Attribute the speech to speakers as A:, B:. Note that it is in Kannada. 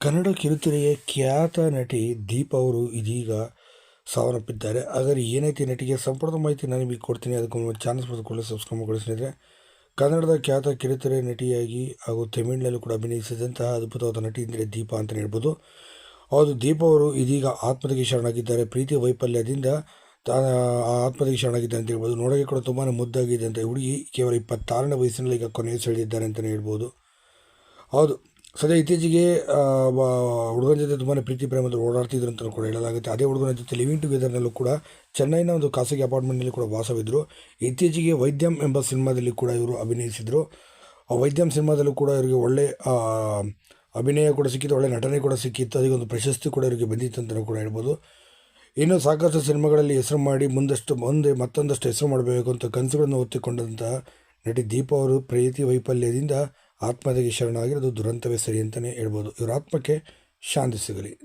A: ಕನ್ನಡ ಕಿರುತೆರೆಯ ಖ್ಯಾತ ನಟಿ ದೀಪ ಅವರು ಇದೀಗ ಸಾವನ್ನಪ್ಪಿದ್ದಾರೆ. ಆದರೆ ಏನೈತಿ ನಟಿಗೆ? ಸಂಪೂರ್ಣ ಮಾಹಿತಿ ನಾನು ನಿಮಗೆ ಕೊಡ್ತೀನಿ. ಅದಕ್ಕೆ ಚಾನಲ್ಸ್ ಚಾನಲ್ ಪಡೆದುಕೊಳ್ಳಿ ಸಬ್ಸ್ಕ್ರೈಬ್ ಮಾಡಿ ಕನ್ನಡದ ಖ್ಯಾತ ಕಿರುತೆರೆ ನಟಿಯಾಗಿ ಹಾಗೂ ತಮಿಳಿನಲ್ಲೂ ಕೂಡ ಅಭಿನಯಿಸಿದಂತಹ ಅದ್ಭುತವಾದ ನಟಿ ಅಂದರೆ ದೀಪ ಅಂತಲೇ ಹೇಳ್ಬೋದು. ಹೌದು, ದೀಪ ಅವರು ಇದೀಗ ಆತ್ಮಹತ್ಯೆಗೆ ಶರಣಾಗಿದ್ದಾರೆ. ಪ್ರೀತಿ ವೈಫಲ್ಯದಿಂದ ತಾ ಆ ಆತ್ಮಹತ್ಯೆಗೆ ಅಂತ ಹೇಳ್ಬೋದು. ನೋಡೋಕ್ಕೆ ಕೂಡ ತುಂಬಾ ಮುದ್ದಾಗಿದೆ ಅಂತ ಹುಡುಗಿ. ಕೇವಲ ಇಪ್ಪತ್ತಾರನೇ ವಯಸ್ಸಿನಲ್ಲಿ ಈಗ ಕೊನೆಯ ಸೆಳೆದಿದ್ದಾರೆ ಅಂತಲೇ ಹೇಳ್ಬೋದು. ಹೌದು ಸದ್ಯ ಇತ್ತೀಚೆಗೆ ಹುಡುಗನ ಜೊತೆ ತುಂಬಾ ಪ್ರೀತಿ ಪ್ರೇಮದಲ್ಲಿ ಓಡಾಡ್ತಿದ್ರು ಅಂತ ಕೂಡ ಹೇಳಲಾಗುತ್ತೆ. ಅದೇ ಹುಡುಗನ ಜೊತೆ ಲಿವಿಂಗ್ ಟುಗೆದರ್ನಲ್ಲೂ ಕೂಡ ಚೆನ್ನೈನ ಒಂದು ಖಾಸಗಿ ಅಪಾರ್ಟ್ಮೆಂಟ್ನಲ್ಲಿ ಕೂಡ ವಾಸವಿದ್ದರು ಇತ್ತೀಚೆಗೆ ವೈದ್ಯಂ ಎಂಬ ಸಿನಿಮಾದಲ್ಲಿ ಕೂಡ ಇವರು ಅಭಿನಯಿಸಿದರು. ಆ ವೈದ್ಯಂ ಸಿನಿಮಾದಲ್ಲೂ ಕೂಡ ಇವರಿಗೆ ಒಳ್ಳೆ ಅಭಿನಯ ಕೂಡ ಸಿಕ್ಕಿತ್ತು, ಒಳ್ಳೆ ನಟನೆ ಕೂಡ ಸಿಕ್ಕಿತ್ತು. ಅದಕ್ಕೊಂದು ಪ್ರಶಸ್ತಿ ಕೂಡ ಇವರಿಗೆ ಬಂದಿತ್ತು ಅಂತಲೂ ಕೂಡ ಹೇಳ್ಬೋದು. ಇನ್ನು ಸಾಕಷ್ಟು ಸಿನಿಮಾಗಳಲ್ಲಿ ಹೆಸರು ಮಾಡಿ ಮುಂದಷ್ಟು, ಮುಂದೆ ಮತ್ತೊಂದಷ್ಟು ಹೆಸರು ಮಾಡಬೇಕು ಅಂತ ಕನಸುಗಳನ್ನು ಹೊತ್ತಿಕೊಂಡಂತಹ ನಟಿ ದೀಪಾ ಅವರು ಪ್ರೀತಿ ವೈಫಲ್ಯದಿಂದ ಆತ್ಮಹತ್ಯೆಗೆ ಶರಣಾಗಿರೋದು ದುರಂತವೇ ಸರಿ ಅಂತಲೇ ಹೇಳ್ಬೋದು. ಇವರ ಆತ್ಮಕ್ಕೆ ಶಾಂತಿ ಸಿಗಲಿ.